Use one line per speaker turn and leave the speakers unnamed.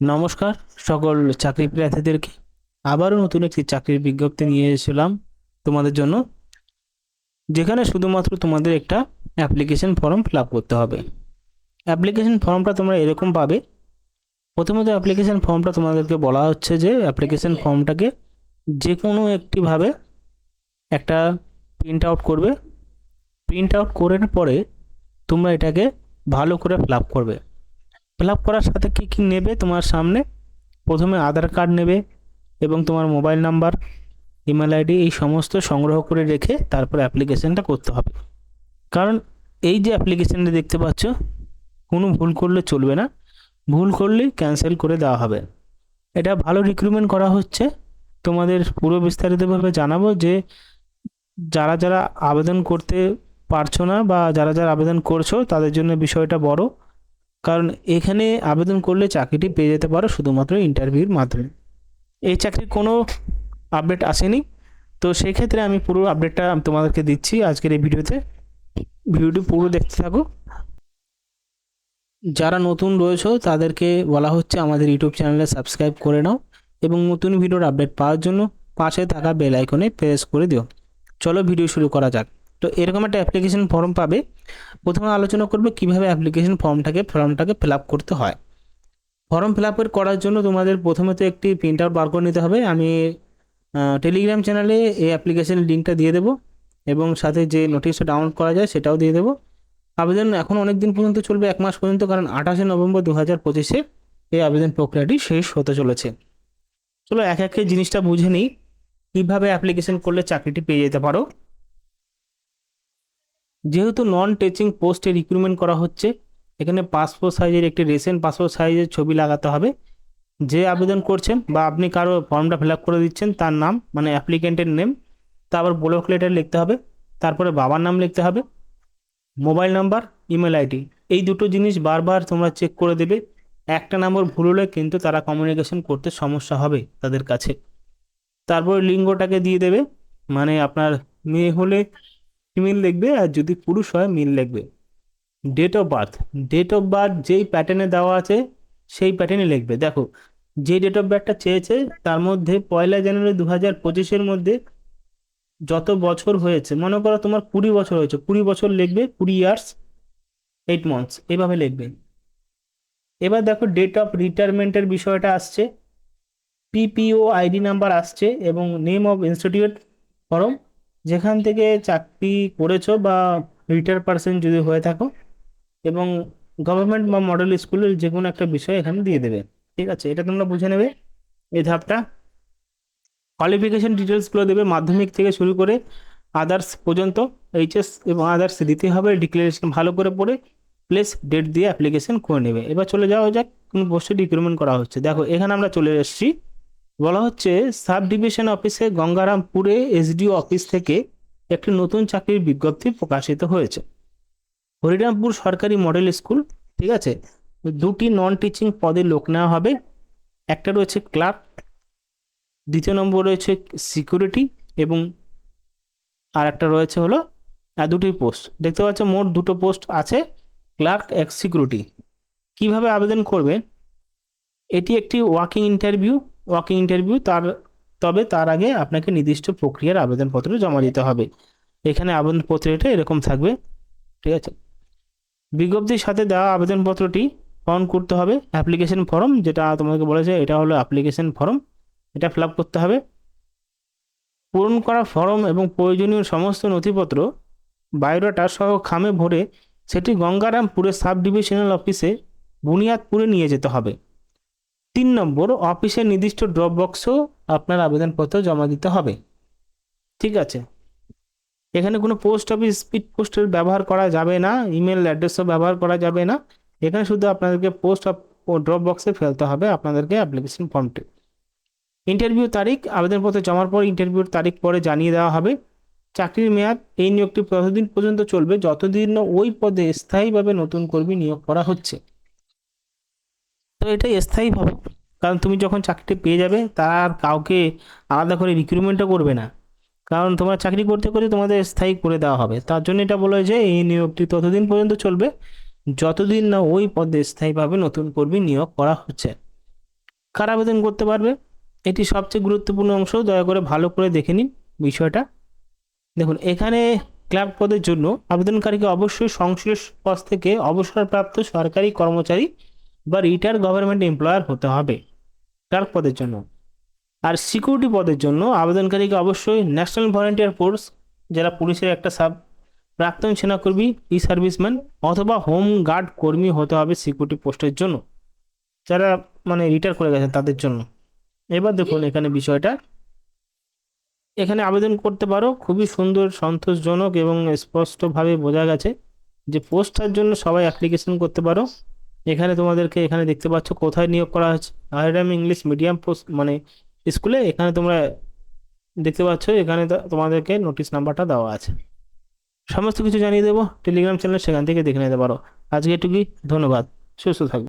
নমস্কার, সকল চাকরি প্রার্থীদেরকে আবারও নতুন একটি চাকরির বিজ্ঞপ্তি নিয়ে এসেছিলাম তোমাদের জন্য, যেখানে শুধুমাত্র তোমাদের একটা অ্যাপ্লিকেশন ফর্ম ফিল করতে হবে। অ্যাপ্লিকেশন ফর্মটা তোমরা এরকম পাবে। প্রথমত অ্যাপ্লিকেশন ফর্মটা তোমাদেরকে বলা হচ্ছে যে অ্যাপ্লিকেশন ফর্মটাকে যে কোনো একটিভাবে একটা প্রিন্ট আউট করবে। প্রিন্ট আউট করার পরে তোমরা এটাকে ভালো করে ফিল করবে। ফিল করার সাথে কী কী নেবে তোমার সামনে? প্রথমে আধার কার্ড নেবে এবং তোমার মোবাইল নাম্বার ইমেল আইডি এই সমস্ত সংগ্রহ করে রেখে তারপর অ্যাপ্লিকেশনটা করতে হবে। কারণ এই যে অ্যাপ্লিকেশনটা দেখতে পাচ্ছ, কোনো ভুল করলে চলবে না। ভুল করলেই ক্যান্সেল করে দেওয়া হবে। এটা ভালো রিক্রুটমেন্ট করা হচ্ছে। তোমাদের পুরো বিস্তারিতভাবে জানাব যে যারা যারা আবেদন করতে পারছ না বা যারা যারা আবেদন করছ, তাদের জন্য বিষয়টা বড়। কারণ এখানে আবেদন করলে চাকরিটি পেয়ে যেতে পারো শুধুমাত্র ইন্টারভিউর মাধ্যমে। এই চাকরির কোনো আপডেট আসেনি। তো সেই ক্ষেত্রে আমি পুরো আপডেটটা তোমাদেরকে দিচ্ছি আজকের এই ভিডিওতে। ভিডিওটি পুরো দেখতে থাকো। যারা নতুন রয়েছে, তাদেরকে বলা হচ্ছে আমাদের ইউটিউব চ্যানেলে সাবস্ক্রাইব করে নাও এবং নতুন ভিডিওর আপডেট পাওয়ার জন্য পাশে থাকা বেল আইকনে প্রেস করে দিও। চলো ভিডিও শুরু করা যাক। তো এরকম একটা অ্যাপ্লিকেশন ফর্ম পাবে। প্রথমে আলোচনা করবে কীভাবে অ্যাপ্লিকেশন ফর্মটাকে ফর্মটাকে ফিল আপ করতে হয়। ফর্ম ফিল আপের করার জন্য তোমাদের প্রথমে তো একটি প্রিন্ট আউট বার করে নিতে হবে। আমি টেলিগ্রাম চ্যানেলে এই অ্যাপ্লিকেশন লিঙ্কটা দিয়ে দেবো এবং সাথে যে নোটিশটা ডাউনলোড করা যায় সেটাও দিয়ে দেবো। আবেদন এখন অনেক দিন পর্যন্ত চলবে, এক মাস পর্যন্ত, কারণ আঠাশে নভেম্বর দু হাজার পঁচিশে এই আবেদন প্রক্রিয়াটি শেষ হতে চলেছে। চলো এক একে জিনিসটা বুঝে নিই। কীভাবে অ্যাপ্লিকেশন করলে চাকরিটি পেয়ে যেতে পারো? যেহেতু নন টেচিং পোস্টে রিক্রুটমেন্ট করা হচ্ছে, এখানে পাসপোর্ট সাইজের একটি রিসেন্ট পাসপোর্ট সাইজের ছবি লাগাতে হবে। যে আবেদন করছেন বা আপনি কারও ফর্মটা ফিল করে দিচ্ছেন, তার নাম মানে অ্যাপ্লিকেন্টের নেম তারপর ব্লক লেটার লিখতে হবে, তারপরে বাবার নাম লিখতে হবে মোবাইল নাম্বার ইমেল আইডি এই দুটো জিনিস বারবার তোমরা চেক করে দেবে। একটা নম্বর ভুল হলে কিন্তু তারা কমিউনিকেশন করতে সমস্যা হবে তাদের কাছে। তারপর লিঙ্গটাকে দিয়ে দেবে মানে আপনার মেয়ে হলে ফিমেল লিখবে আর যদি পুরুষ হয়, মেল লিখবে date of birth date of birth যেই প্যাটার্নে দেওয়া আছে, সেই প্যাটার্নে লিখবে। দেখো, যে ডেট অফ বার্থটা চেয়েছে, তার মধ্যে পয়লা জানুয়ারি দু হাজার পঁচিশের মধ্যে যত বছর হয়েছে, মনে করো তোমার কুড়ি বছর হয়েছে, কুড়ি বছর লিখবে, কুড়ি ইয়ার্স এইট মান্থস এইভাবে লিখবে। এবার দেখো ডেট অফ রিটায়ারমেন্টের বিষয়টা আসছে। পিপিও আইডি নাম্বার আসছে এবং নেম অফ ইনস্টিটিউট ফরম যেখান থেকে চাকরি করেছ বা রিটায়ার পার্সন যদি হয়ে থাকো এবং গভর্নমেন্ট বা মডেল স্কুলের যে কোনো একটা বিষয় এখানে দিয়ে দেবে। ঠিক আছে? এটা তোমরা বুঝে নেবে। এই ধাপটা। কোয়ালিফিকেশন ডিটেলসগুলো দেবে মাধ্যমিক থেকে শুরু করে আদার্স পর্যন্ত এইচএস এবং আদার্স দিতে হবে ডিক্লারেশন ভালো করে পড়ে প্লেস ডেট দিয়ে অ্যাপ্লিকেশন করে নেবে। এবার চলে যাওয়া যাক, কোন পোস্টে রিক্রুটমেন্ট করা হচ্ছে। দেখো, এখানে আমরা চলে এসেছি। বলা হচ্ছে সাব ডিভিশন অফিসে গঙ্গারামপুরে এসডিও অফিস থেকে একটি নতুন চাকরির বিজ্ঞপ্তি প্রকাশিত হয়েছে। হরিরামপুর সরকারি মডেল স্কুল, ঠিক আছে? দুটি নন টিচিং পদে লোক নেওয়া হবে। একটা রয়েছে ক্লার্ক দ্বিতীয় নম্বর রয়েছে সিকিউরিটি এবং আর একটা রয়েছে হলো দুটি পোস্ট। দেখতে পাচ্ছ, মোট দুটো পোস্ট আছে, ক্লার্ক এক সিকিউরিটি। কীভাবে আবেদন করবে এটি একটি ওয়াকিং ইন্টারভিউ ওয়াকিং ইন্টারভিউ তার, তবে তার আগে আপনাকে নির্দিষ্ট প্রক্রিয়ার আবেদনপত্র জমা দিতে হবে। এখানে আবেদনপত্রটা এরকম থাকবে, ঠিক আছে? বিজ্ঞপ্তির সাথে দেওয়া আবেদনপত্রটি পূরণ করতে হবে, অ্যাপ্লিকেশন ফর্ম, যেটা তোমাকে বলেছে, এটা হলো অ্যাপ্লিকেশন ফর্ম, এটা ফিল করতে হবে। পূরণ করা ফর্ম এবং প্রয়োজনীয় সমস্ত নথিপত্র, বায়োডাটা সহ খামে ভরে সেটি গঙ্গারামপুরের সাব ডিভিশনাল অফিসে বুনিয়াদপুরে নিয়ে যেতে হবে। তিন নম্বর, অফিসের নির্দিষ্ট ড্রপ বক্সেও আপনার আবেদনপত্র জমা দিতে হবে। ঠিক আছে? এখানে কোনো পোস্ট অফিস স্পিড পোস্টের ব্যবহার করা যাবে না ইমেল অ্যাড্রেসও ব্যবহার করা যাবে না। এখানে শুধু আপনাদেরকে পোস্ট অফ ড্রপ বক্সে ফেলতে হবে আপনাদেরকে অ্যাপ্লিকেশন ফর্মটি ইন্টারভিউ তারিখ, আবেদনপত্র জমার পর ইন্টারভিউর তারিখ পরে জানিয়ে দেওয়া হবে। চাকরির মেয়াদ, এই নিয়োগটি ততদিন পর্যন্ত চলবে, যতদিন না ওই পদে স্থায়ীভাবে নতুন কর্মী নিয়োগ করা হচ্ছে। তো স্থায়ী হবে কারণ তুমি যখন চাকরিটি পেয়ে যাবে, তার কাউকে আলাদা করে রিক্রুটমেন্টও করবে না। কারণ তোমার চাকরি করতে করতে তোমাদের স্থায়ী করে দেওয়া হবে। তার জন্য এটা বলা যে এই নিয়োগটি ততদিন পর্যন্ত চলবে, যতদিন না ওই পদে স্থায়ীভাবে নতুন কর্মী নিয়োগ করা হচ্ছে। কারা আবেদন করতে পারবে? এটি সবচেয়ে গুরুত্বপূর্ণ অংশ। দয়া করে ভালো করে দেখে নিন বিষয়টা। দেখুন, এখানে ক্লার্ক পদের জন্য আবেদনকারীকে অবশ্যই সংশ্লিষ্ট পদ থেকে অবসরপ্রাপ্ত সরকারি কর্মচারী বা রিটায়ার্ড গভর্নমেন্ট এমপ্লয়ার হতে হবে ক্লার্ক পদের জন্য। আর সিকিউরিটি পদের জন্য আবেদনকারীকে অবশ্যই ন্যাশনাল ভলেন্টিয়ার ফোর্স, যারা পুলিশের একটা সাব, প্রাক্তন সেনাকর্মী, ই সার্ভিসম্যান অথবা হোম গার্ড কর্মী হতে হবে সিকিউরিটি পোস্টের জন্য, যারা মানে রিটায়ার করে গেছেন তাদের জন্য। এবার দেখুন এখানে বিষয়টা। এখানে আবেদন করতে পারো, খুবই সুন্দর, সন্তোষজনক এবং স্পষ্টভাবে বোঝা গেছে যে পোস্টটার জন্য সবাই অ্যাপ্লিকেশন করতে পারো। এখানে তোমাদেরকে এখানে দেখতে পাচ্ছ কোথায় নিয়োগ করা হয়েছে। আইরাম ইংলিশ মিডিয়াম মানে স্কুলে এখানে তোমরা দেখতে পাচ্ছ এখানে তোমাদেরকে নোটিশ নাম্বারটা দেওয়া আছে। সমস্ত কিছু জানিয়ে দেবো। টেলিগ্রাম চ্যানেল সেখান থেকে দেখে নিতে পারো। আজকে এটুকুই। ধন্যবাদ। সুস্থ থাকবে।